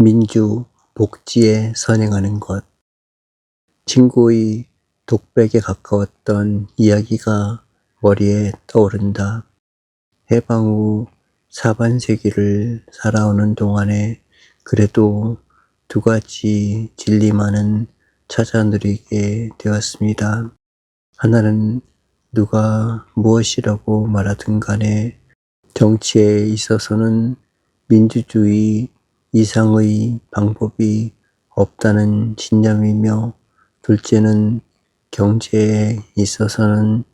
민주 복지에 선행하는 것. 친구의 독백에 가까웠던 이야기가 머리에 떠오른다. 해방 후 사반세기를 살아오는 동안에 그래도 두 가지 진리만은 찾아 누리게 되었습니다. 하나는 누가 무엇이라고 말하든 간에 정치에 있어서는 민주주의 이상의 방법이 없다는 신념이며 둘째는 경제에 있어서는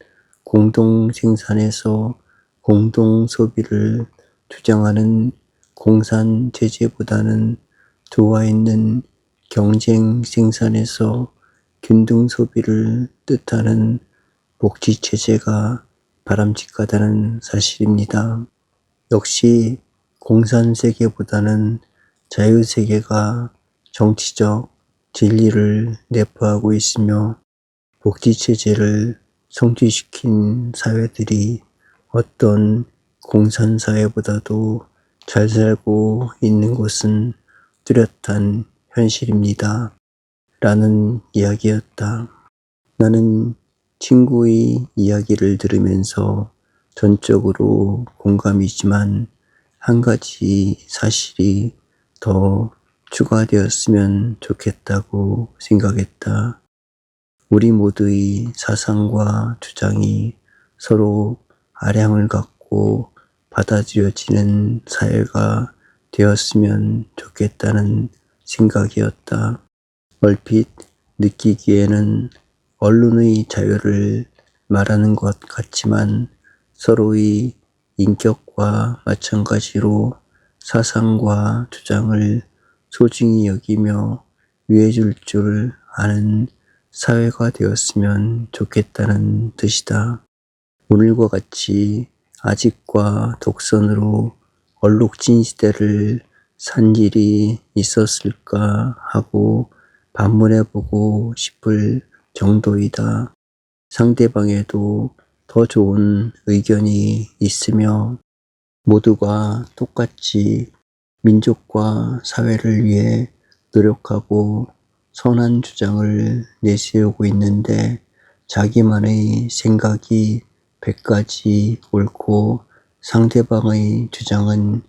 공동 생산에서 공동 소비를 주장하는 공산 제재보다는 들어와 있는 경쟁 생산에서 균등 소비를 뜻하는 복지 체제가 바람직하다는 사실입니다. 역시 공산 세계보다는 자유 세계가 정치적 진리를 내포하고 있으며 복지 체제를 성취시킨 사회들이 어떤 공산 사회보다도 잘 살고 있는 것은 뚜렷한 현실입니다. 라는 이야기였다. 나는 친구의 이야기를 들으면서 전적으로 공감이지만 한 가지 사실이 더 추가되었으면 좋겠다고 생각했다. 우리 모두의 사상과 주장이 서로 아량을 갖고 받아들여지는 사회가 되었으면 좋겠다는 생각이었다. 얼핏 느끼기에는 언론의 자유를 말하는 것 같지만 서로의 인격과 마찬가지로 사상과 주장을 소중히 여기며 위해줄 줄 아는 사회가 되었으면 좋겠다는 뜻이다. 오늘과 같이 아직과 독선으로 얼룩진 시대를 산 일이 있었을까 하고 반문해보고 싶을 정도이다. 상대방에도 더 좋은 의견이 있으며 모두가 똑같이 민족과 사회를 위해 노력하고 선한 주장을 내세우고 있는데 자기만의 생각이 백 가지 옳고 상대방의 주장은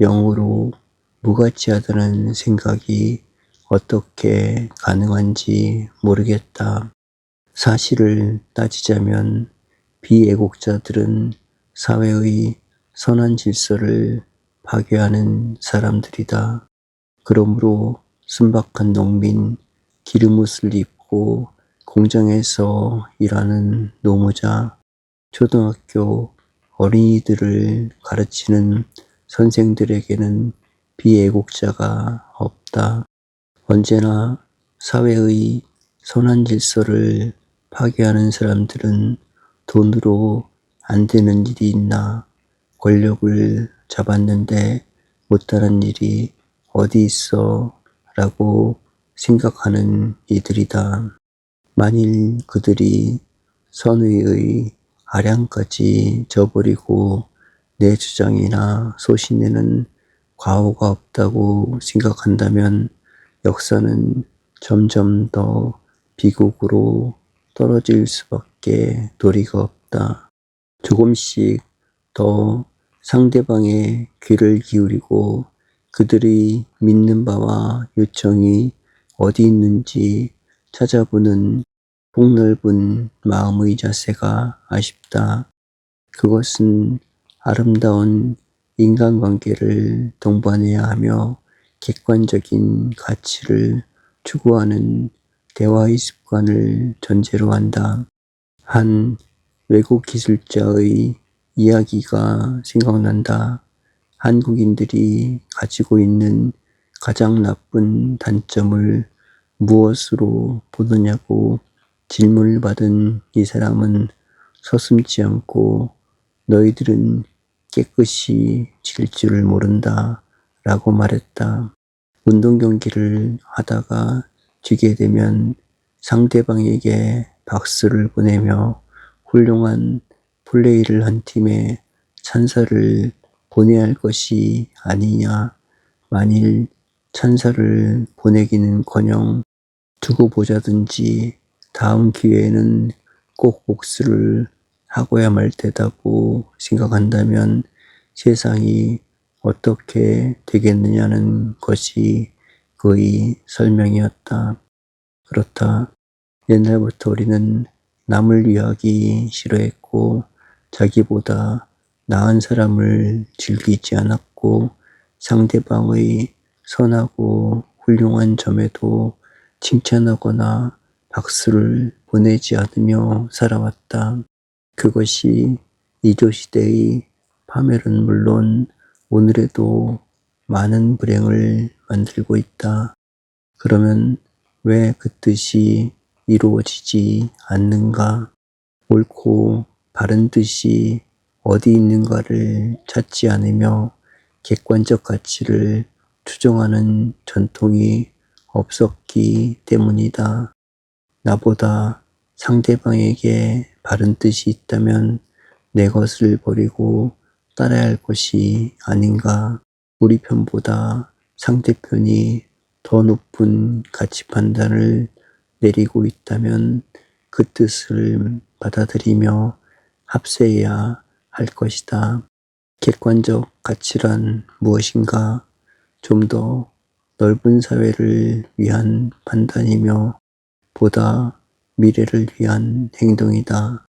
영으로 무가치하다는 생각이 어떻게 가능한지 모르겠다. 사실을 따지자면 비애국자들은 사회의 선한 질서를 파괴하는 사람들이다. 그러므로 순박한 농민, 기름옷을 입고 공장에서 일하는 노무자, 초등학교 어린이들을 가르치는 선생들에게는 비애국자가 없다. 언제나 사회의 선한 질서를 파괴하는 사람들은 돈으로 안 되는 일이 있나 권력을 잡았는데 못다는 일이 어디 있어 라고 생각하는 이들이다. 만일 그들이 선의의 아량까지 저버리고 내 주장이나 소신에는 과오가 없다고 생각한다면 역사는 점점 더 비극으로 떨어질 수밖에 도리가 없다. 조금씩 더 상대방의 귀를 기울이고 그들이 믿는 바와 요청이 어디 있는지 찾아보는 폭넓은 마음의 자세가 아쉽다. 그것은 아름다운 인간관계를 동반해야 하며 객관적인 가치를 추구하는 대화의 습관을 전제로 한다. 한 외국 기술자의 이야기가 생각난다. 한국인들이 가지고 있는 가장 나쁜 단점을 무엇으로 보느냐고 질문을 받은 이 사람은 서슴지 않고 너희들은 깨끗이 질 줄을 모른다 라고 말했다. 운동 경기를 하다가 지게 되면 상대방에게 박수를 보내며 훌륭한 플레이를 한 팀에 찬사를 보내야 할 것이 아니냐. 만일 찬사를 보내기는커녕 두고 보자든지 다음 기회에는 꼭 복수를 하고야 말 테다고 생각한다면 세상이 어떻게 되겠느냐는 것이 그의 설명이었다. 그렇다. 옛날부터 우리는 남을 위하기 싫어했고 자기보다 나은 사람을 즐기지 않았고 상대방의 선하고 훌륭한 점에도 칭찬하거나 박수를 보내지 않으며 살아왔다. 그것이 이조 시대의 파멸은 물론 오늘에도 많은 불행을 만들고 있다. 그러면 왜 그 뜻이 이루어지지 않는가? 옳고 바른 뜻이 어디 있는가를 찾지 않으며 객관적 가치를 추정하는 전통이 없었기 때문이다. 나보다 상대방에게 바른 뜻이 있다면 내 것을 버리고 따라야 할 것이 아닌가. 우리 편보다 상대편이 더 높은 가치 판단을 내리고 있다면 그 뜻을 받아들이며 합세해야 할 것이다. 객관적 가치란 무엇인가? 좀 더 넓은 사회를 위한 판단이며 보다 미래를 위한 행동이다.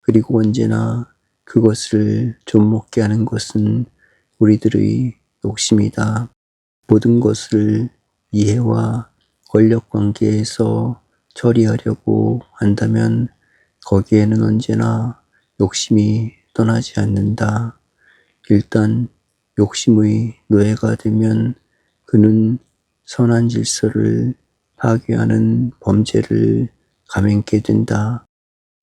그리고 언제나 그것을 좀먹게 하는 것은 우리들의 욕심이다. 모든 것을 이해와 권력 관계에서 처리하려고 한다면 거기에는 언제나 욕심이 떠나지 않는다. 일단 욕심의 노예가 되면 그는 선한 질서를 파괴하는 범죄를 감행게 된다.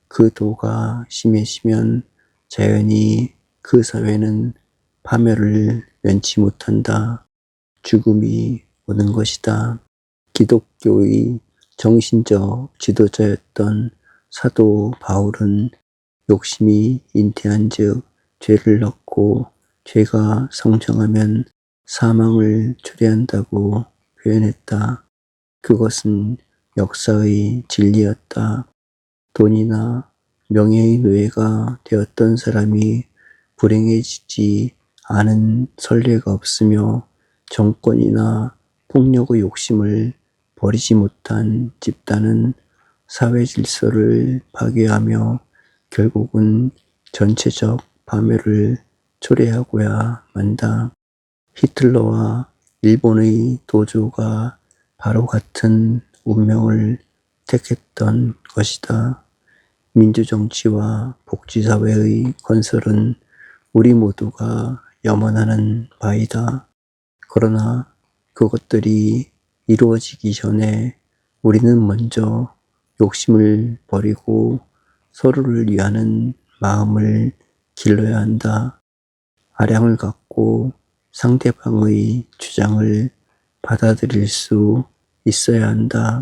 그 도가 심해지면 자연히 그 사회는 파멸을 면치 못한다. 죽음이 오는 것이다. 기독교의 정신적 지도자였던 사도 바울은 욕심이 잉태한 즉 죄를 넣고 죄가 성장하면 사망을 초래한다고 표현했다. 그것은 역사의 진리였다. 돈이나 명예의 노예가 되었던 사람이 불행해지지 않은 선례가 없으며 정권이나 폭력의 욕심을 버리지 못한 집단은 사회 질서를 파괴하며 결국은 전체적 파멸을 초래하고야 만다. 히틀러와 일본의 도조가 바로 같은 운명을 택했던 것이다. 민주정치와 복지사회의 건설은 우리 모두가 염원하는 바이다. 그러나 그것들이 이루어지기 전에 우리는 먼저 욕심을 버리고 서로를 위하는 마음을 길러야 한다. 아량을 갖고 상대방의 주장을 받아들일 수 있어야 한다.